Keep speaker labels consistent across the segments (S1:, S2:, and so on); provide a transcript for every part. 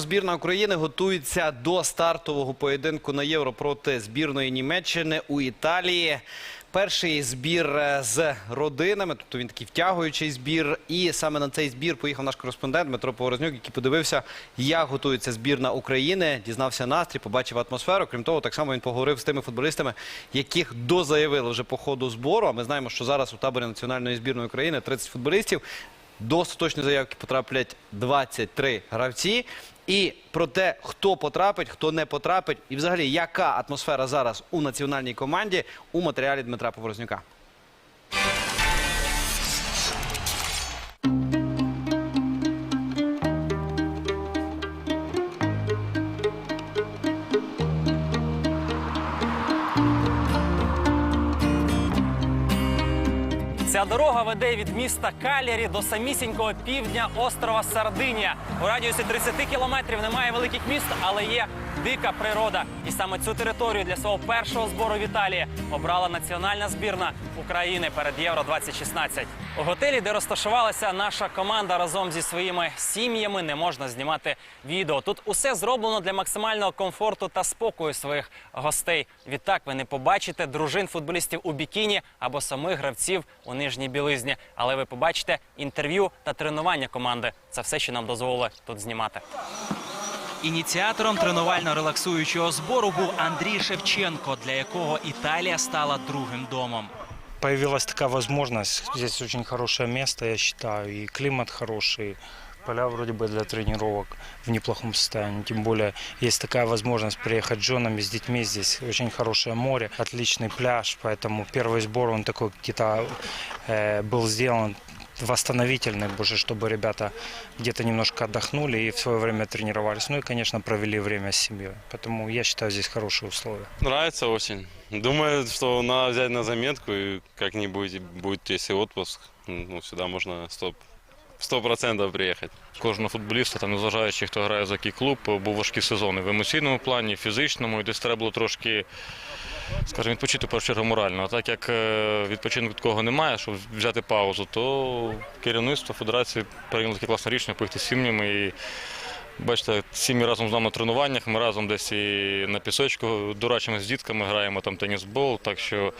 S1: Збірна України готується до стартового поєдинку на євро проти збірної Німеччини у Італії. Перший збір е, з родинами, тобто він такий втягуючий збір. І саме на цей збір поїхав наш кореспондент Дмитро Поворознюк, який подивився, як готується збірна України, дізнався настрій, побачив атмосферу. Крім того, так само він поговорив з тими футболістами, яких дозаявили вже по ходу збору. А ми знаємо, що зараз у таборі національної збірної України 30 футболістів. До остаточної заявки потраплять 23 гравці. І про те, хто потрапить, хто не потрапить, і взагалі яка атмосфера зараз у національній команді у матеріалі Дмитра Поворознюка.
S2: Ця дорога веде від міста Калярі до самісінького півдня острова Сардинія. У радіусі 30 кілометрів немає великих міст, але є дика природа. І саме цю територію для свого першого збору в Італії обрала національна збірна України перед Євро 2016 У готелі, де розташувалася наша команда разом зі своїми сім'ями, не можна знімати відео. Тут усе зроблено для максимального комфорту та спокою своїх гостей. Відтак ви не побачите дружин футболістів у бікіні або самих гравців у нижній білизні. Але ви побачите інтерв'ю та тренування команди. Це все, що нам дозволили тут знімати. Ініціатором тренувально-релаксуючого збору був Андрій Шевченко, для якого Італія стала другим домом.
S3: Появилась такая возможность. Здесь очень хорошее место, я считаю, и климат хороший. Поля вроде бы для тренировок в неплохом состоянии. Тем более есть такая возможность приехать с женами, с детьми. Здесь очень хорошее море, отличный пляж. Поэтому первый сбор, он такой где-то э, был сделан восстановительный, больше, чтобы ребята где-то немножко отдохнули и в свое время тренировались. Ну и, конечно, провели время с семьей. Поэтому я считаю, здесь хорошие условия.
S4: Нравится очень. Думаю, что надо взять на заметку и как-нибудь будет, если отпуск, ну, сюда можно сто сто процентов приехать.
S5: Кожного футболіста, там, незважаючи, хто грає за який клуб, був важкий сезон і в емоційному плані, і в фізичному, і десь треба було трошки, скажімо, відпочити в першу чергу морально. А так як е, відпочинку такого немає, щоб взяти паузу, то керівництво федерації прийняло таке класне рішення поїхати з сім'ями. І бачите, сім'ї разом з нами на тренуваннях, ми разом десь і на пісочку дурачимося з дітками, граємо там тенісбол. Так що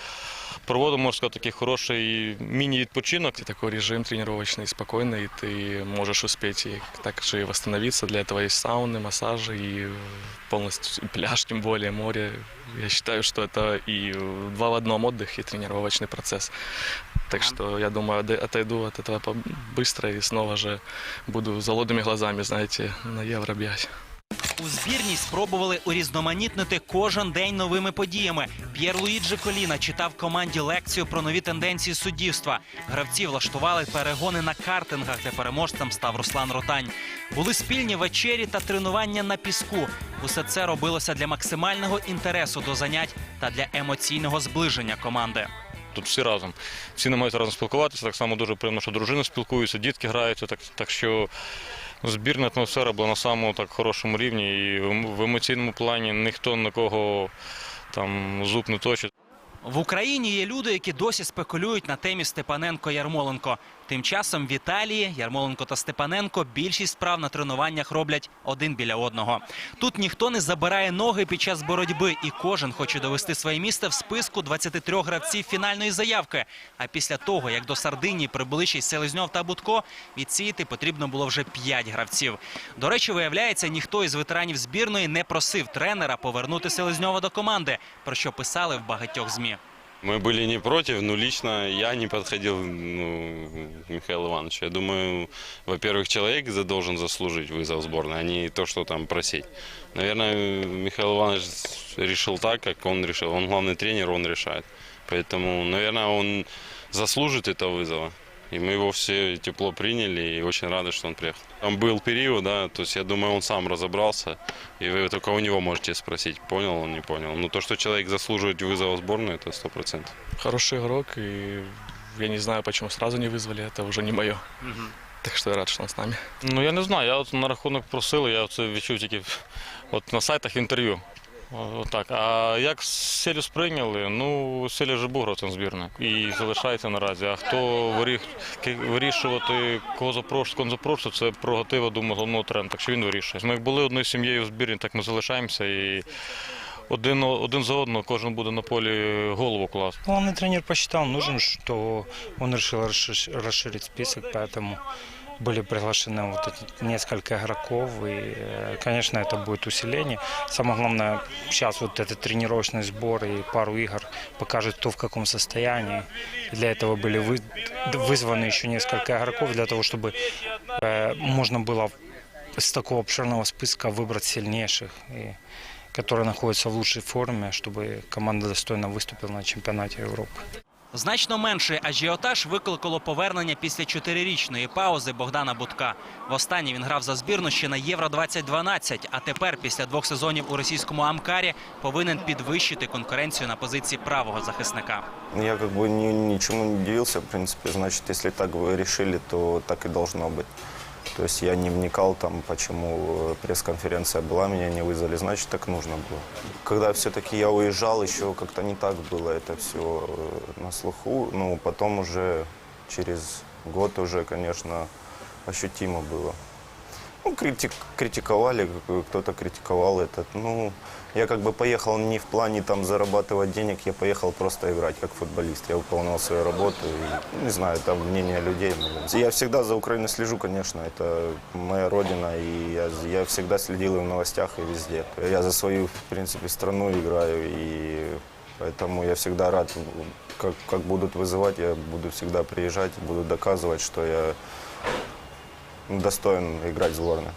S5: проводимо, можна сказати, такий хороший міні-відпочинок.
S6: такой режим тренировочный, спокойный, и ты можешь успеть и также и восстановиться. Для этого есть сауны, массажи и полностью и пляж, тем более море. Я считаю, что это и два в одном отдых и тренировочный процесс. Так что я думаю, отой- отойду от этого по- быстро и снова же буду с голодными глазами, знаете, на евро бегать.
S2: У збірній спробували урізноманітнити кожен день новими подіями. П'єр Луїджі Коліна читав команді лекцію про нові тенденції суддівства. Гравці влаштували перегони на картингах, де переможцем став Руслан Ротань. Були спільні вечері та тренування на піску. Усе це робилося для максимального інтересу до занять та для емоційного зближення команди.
S5: Тут всі разом. Всі намагаються разом спілкуватися. Так само дуже приємно, що дружини спілкуються, дітки граються. Так, так що збірна атмосфера була на самому так хорошому рівні. І в в емоційному плані ніхто на кого там зуб не точить.
S2: В Україні є люди, які досі спекулюють на темі Степаненко-Ярмоленко. Тим часом в Італії Ярмоленко та Степаненко більшість справ на тренуваннях роблять один біля одного. Тут ніхто не забирає ноги під час боротьби, і кожен хоче довести своє місце в списку 23 гравців фінальної заявки. А після того, як до Сардинії прибули Селезньов та Будко, відсіяти потрібно було вже 5 гравців. До речі, виявляється, ніхто із ветеранів збірної не просив тренера повернути Селезньова до команди, про що писали в багатьох змі.
S4: Мы были не против, но лично я не подходил ну, к Михаилу Ивановичу. Я думаю, во-первых, человек за- должен заслужить вызов в сборную, а не то, что там просить. Наверное, Михаил Иванович решил так, как он решил. Он главный тренер, он решает. Поэтому, наверное, он заслужит этого вызова. И мы его все тепло приняли и очень рады, что он приехал. Там был период, да, то есть я думаю, он сам разобрался, и вы только у него можете спросить, понял он, не понял. Но то, что человек заслуживает вызова в сборную, это сто процентов.
S6: Хороший игрок, и я не знаю, почему сразу не вызвали, это уже не мое. Так что я рад, что он с нами.
S5: Ну я не знаю, я от на рахунок просили, я це відчув тільки от на сайтах інтерв'ю. Так, а як Селю сприйняли? Ну, Селя же був гравцем збірної і залишається наразі. А хто вирі- вирішувати, кого запрошувати, кого запрошувати, це прерогатива, думаю, головного тренера. Так що він вирішує. Ми як були одною сім'єю в збірні, так ми залишаємося і один, один за одного кожен буде на полі голову класти.
S3: Главный тренер посчитал нужен, он решил расши- расширить список, поэтому были приглашены вот эти несколько игроков, и, э, конечно, это будет усиление. Самое главное, сейчас вот этот тренировочный сбор и пару игр покажет, кто в каком состоянии. И для этого были вы- вызваны еще несколько игроков, для того, чтобы э, можно было из такого обширного списка выбрать сильнейших, и, которые находятся в лучшей форме, чтобы команда достойно выступила на чемпионате Европы.
S2: Значно менший ажіотаж викликало повернення після чотирирічної паузи Богдана Будка. Востаннє він грав за збірну ще на Євро 2012, а тепер, після двох сезонів у російському Амкарі, повинен підвищити конкуренцію на позиції правого захисника.
S7: Я как бы ни, ничему не удивился, в принципе, значит, если так вы решили, то так и должно быть. То есть я не вникал там, почему э, пресс-конференция была, меня не вызвали, значит, так нужно было. Когда все-таки я уезжал, еще как-то не так было это все на слуху, ну, потом уже через год уже, конечно, ощутимо было. Ну, критик, критиковали, кто-то критиковал этот. Ну, я как бы поехал не в плане там зарабатывать денег, я поехал просто играть как футболист. Я выполнял свою работу. И, не знаю, там мнение людей. Я всегда за Украиной слежу, конечно. Это моя родина, и я, я всегда следил и в новостях, и везде. Я за свою, в принципе, страну играю, и поэтому я всегда рад, как, как будут вызывать, я буду всегда приезжать, буду доказывать, что я достоин играть в сборной.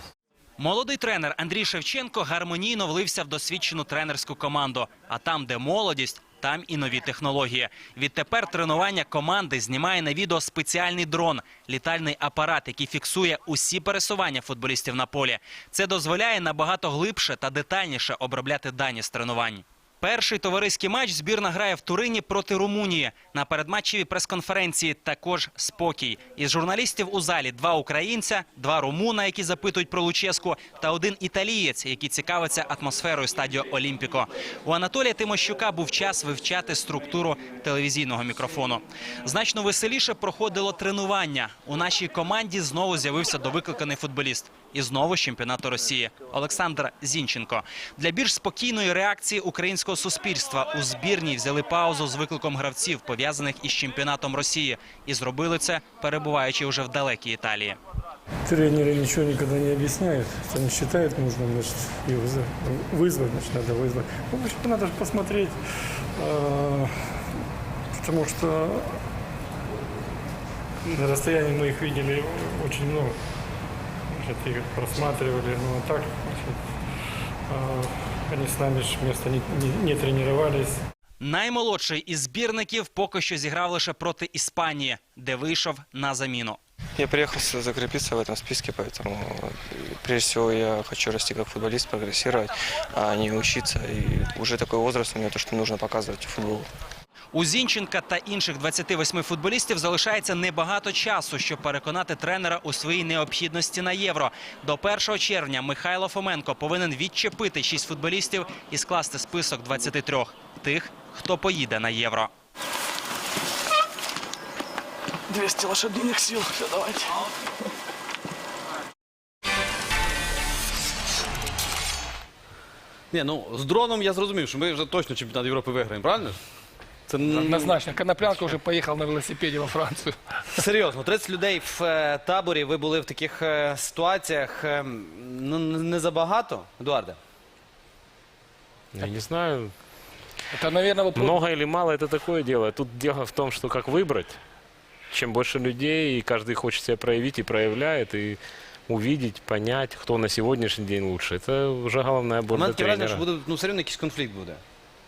S2: Молодий тренер Андрій Шевченко гармонійно влився в досвідчену тренерську команду. А там, де молодість, там і нові технології. Відтепер тренування команди знімає на відео спеціальний дрон, літальний апарат, який фіксує усі пересування футболістів на полі. Це дозволяє набагато глибше та детальніше обробляти дані з тренувань. Перший товариський матч збірна грає в Турині проти Румунії. На передматчевій прес-конференції також спокій. Із журналістів у залі два українця, два румуна, які запитують про Луческу, та один італієць, який цікавиться атмосферою стадіо Олімпіко. У Анатолія Тимощука був час вивчати структуру телевізійного мікрофону. Значно веселіше проходило тренування. У нашій команді знову з'явився довикликаний футболіст І знову з чемпіонату Росії Олександр Зінченко. Для більш спокійної реакції українського суспільства у збірній взяли паузу з викликом гравців, пов'язаних із чемпіонатом Росії, і зробили це, перебуваючи вже в далекій Італії.
S8: Тренеры ничего никогда не объясняют. Если они считают нужным, значит, их вызов- вызвать, значит, надо вызвать. Ну, в общем, надо же посмотреть, э, потому что на расстоянии мы их видели очень много. Значит, их просматривали, ну, а так, значит, э, они с нами ж вместо не, не- не тренировались.
S2: Наймолодший із збірників поки що зіграв лише проти Іспанії, де вийшов на заміну.
S9: Я приехал с- закрепиться в этом списке, поэтому э, прежде всего я хочу расти как футболист, прогрессировать, а не учиться. И уже такой возраст у меня, то, что нужно показывать футбол.
S2: У Зінченка та інших 28 футболістів залишається небагато часу, щоб переконати тренера у своїй необхідності на євро. До 1 червня Михайло Фоменко повинен відчепити 6 футболістів і скласти список 23 тих, хто поїде на євро.
S6: 200 лошадиных сил. Все, давайте.
S1: Ні, ну з дроном я зрозумів, що ми вже точно чемпіонат Європи виграємо, правильно? ж? Це н-
S10: Однозначно. Коноплянка уже поехал на велосипеде во Францию.
S1: серйозно. 30 людей в е, таборі. Ви були в таких е, ситуаціях. е, Ну н- не забагато, Едуарде?
S11: Я не знаю,
S10: Это, наверное, вопрос.
S11: много или мало это такое дело. Тут дело в том, что как выбрать. Чем больше людей, и каждый хочет себя проявить и проявляет, и увидеть, понять, кто на сегодняшний день лучше. Это уже головная
S1: У
S11: боль
S1: мене
S11: для
S1: таке враження, що
S11: тренера.
S1: буде ну все рівно якийсь конфлікт буде.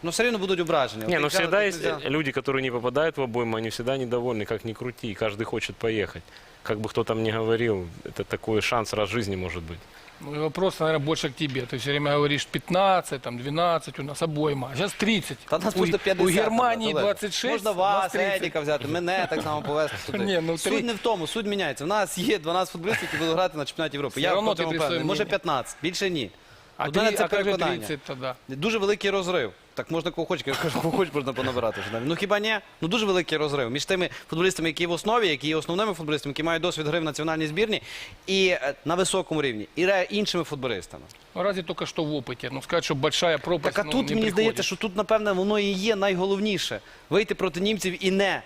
S1: Ну все рівно будуть ображення. От
S11: Не,
S1: як
S11: ну
S1: взяли,
S11: всегда
S1: так
S11: есть
S1: не взяли.
S11: люди, которые не попадают в обойму, они всегда недовольны, как ни крути, и каждый хочет поехать. Как бы кто там ни говорил, это такой шанс раз в жизни может быть.
S10: Ну, и вопрос, наверное, больше к тебе. Ты все время говоришь 15, там 12 у нас обойма. А сейчас 30.
S1: Та нас
S10: у,
S1: просто 50.
S10: у Германии
S1: Олег.
S10: 26,
S1: Можна
S10: у нас
S1: вас,
S10: 30.
S1: Едіка взяти, мене так само повезти туди.
S10: Ні, ну,
S1: Суть
S10: три-
S1: не в тому, суть міняється. У нас є 12 футболістів, які будуть грати на чемпіонаті Європи.
S10: Все
S1: Я
S10: равно
S1: по цьому
S10: ти при
S1: впевнений.
S10: своєму
S1: Може
S10: мненні.
S1: 15, більше ні.
S10: А,
S1: У мене
S10: три-
S1: це
S10: а как же
S1: переконання.
S10: 30 тогда?
S1: Дуже великий розрив. Так можна кого кажу, кого хочеш можна понабирати. вже навіть. Ну хіба ні? Ну дуже великий розрив між тими футболістами, які в основі, які є основними футболістами, які мають досвід гри в національній збірні і е, на високому рівні, і ре- іншими футболістами.
S10: Ну, разве только что в опыте. Ну, сказать, что большая пропасть,
S1: Так а
S10: ну,
S1: тут
S10: не
S1: мені здається, що тут, напевне, воно і є найголовніше вийти проти німців і не,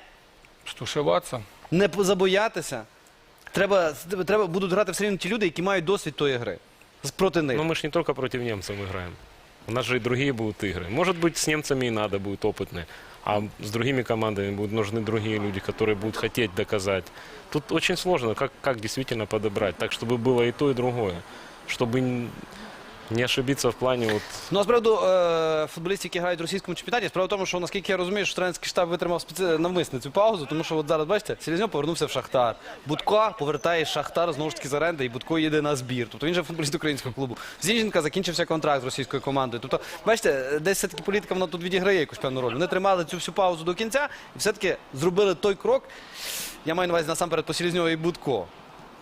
S10: Стушеваться.
S1: не забоятися. Треба, треба будуть грати все рівно ті люди, які мають досвід тої гри. З- Проти них.
S11: Но мы же не только против немцев играем. У нас же и другие будут игры. Может быть, с немцами и надо будет опытные. А с другими командами будут нужны другие люди, которые будут хотеть доказать. Тут очень сложно, как, как действительно подобрать, так, чтобы было и то, и другое. Чтобы н- не ошибиться в плане вот
S1: Ну, а з приводу е, футболістів, які грають в російському чемпіонаті, справа в тому, що наскільки я розумію, що тренерський штаб витримав спеці... навмисно цю паузу, тому що от зараз, бачите, Селезньов повернувся в Шахтар. Будко повертає Шахтар знову ж таки з оренди, і Будко їде на збір. Тобто він же футболіст українського клубу. Зінченка закінчився контракт з російською командою. Тобто, бачите, десь все-таки політика вона тут відіграє якусь певну роль. Вони тримали цю всю паузу до кінця і все-таки зробили той крок. Я маю на увазі насамперед по Селезньову і Будко,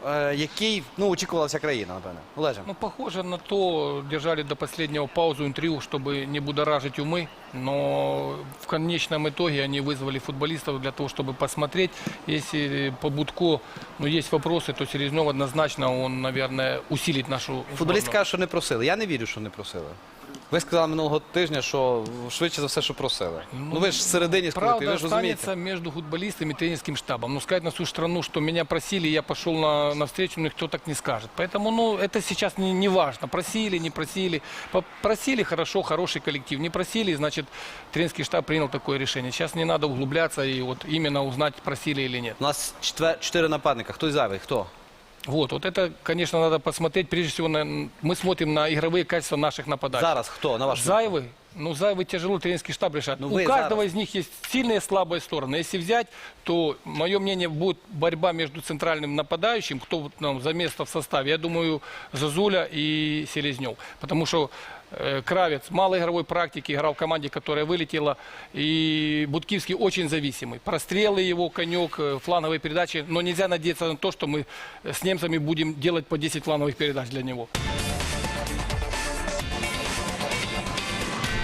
S1: е, який ну, очікувала вся країна, напевне. Олеже.
S10: Ну, похоже на то, держали до последнего паузу интриу, чтобы не будоражить умы, но в конечном итоге они вызвали футболистов для того, чтобы посмотреть. Если по Будко ну, есть вопросы, то Селезнев однозначно, он, наверное, усилит нашу
S1: Футболісти
S10: сборную.
S1: кажуть, що не просили. Я не вірю, що не просили. Ви сказали минулого тижня, що швидше за все, що просили. Ну, ви ж всередині скрути,
S10: Правда
S1: ви ж розумієте.
S10: останется между футболистами и тренерским штабом. Но сказать на всю страну, что меня просили, я пошел на, на встречу, никто так не скажет. Поэтому, ну, это сейчас не, не важно. Просили, не просили. Просили, хорошо, хороший коллектив. Не просили, значит, тренерский штаб принял такое решение. Сейчас не надо углубляться и вот именно узнать, просили или нет.
S1: У нас четвер... чотири нападника. Хтось зайвий? Хто?
S10: Вот, вот это, конечно, надо посмотреть. Прежде всего, на, мы смотрим на игровые качества наших нападающих.
S1: Зараз хто? На ваш
S10: Зайвы, ну Зайвы тяжело тренерский штаб решает.
S1: Ну,
S10: У
S1: вы
S10: каждого
S1: зараз.
S10: из них есть сильные и слабые стороны. Если взять, то, мое мнение, будет борьба между центральным нападающим, кто вот, ну, за место в составе. Я думаю, Зазуля и Селезнев. Потому что э, Кравец малой игровой практики, играл в команде, которая вылетела. И Будкивский очень зависимый. Прострелы его, конек, э, фланговые передачи. Но нельзя надеяться на то, что мы с немцами будем делать по 10 фланговых передач для него.